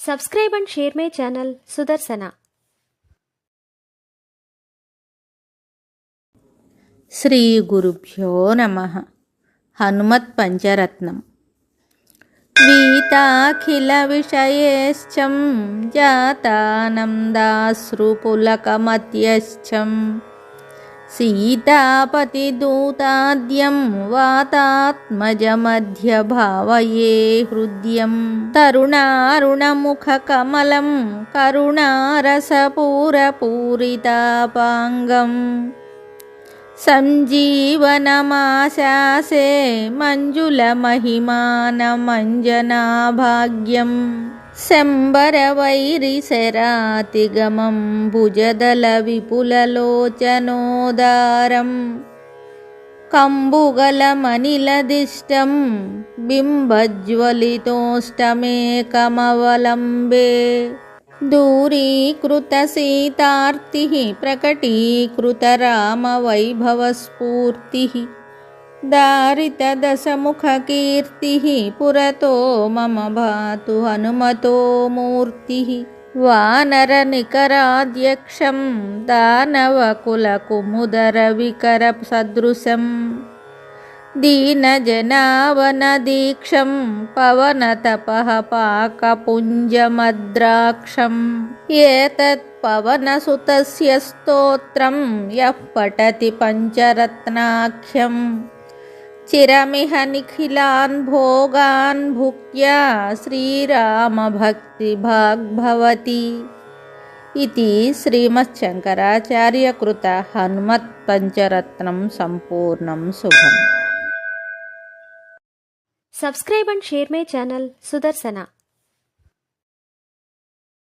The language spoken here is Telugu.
Subscribe and share my channel సుదర్శన శ్రీ గురుభ్యో నమ. హనుమత్ పంచరత్నం. వీతాఖిల విషయేశ్చం జాతానందాశ్రుపులకమత్యశ్చం सीतापतिदूताद्यं वातात्मजमध्यभावये हृद्यं तरुणारुणमुखकमलं करुणारसपूरपूरितापाङ्गम् सञ्जीवनमाशासे मञ्जुलमहिमानमञ्जनाभाग्यम् मञ्जुलमहिमानमञ्जनाभाग्यं शम्बरवैरिशरातिगमं भुजदलविपुललोचनोदारं कम्बुगलमनिलदिष्टं बिम्बज्वलितोष्टमेकमवलम्बे दूरीकृतसीतार्तिः प्रकटीकृतरामवैभवस्फूर्तिः दारितदशमुखकीर्तिः पुरतो मम भातु हनुमतो मूर्तिः। वानरनिकराध्यक्षं दानवकुलकुमुदरविकरसदृशम् दीनजनावनदीक्षं पवनतपः पाकपुञ्जमद्राक्षम् एतत् पवनसुतस्य स्तोत्रं यः पठति చిరమిహ నిఖిలాన్ భోగాన్ భుక్త్యా శ్రీరామభక్తిభాగ్భవతి ఇది శ్రీమచ్చంకరాచార్యకృత హనుమత్ పంచరత్నం సంపూర్ణం శుభం subscribe and share my channel Sudarshana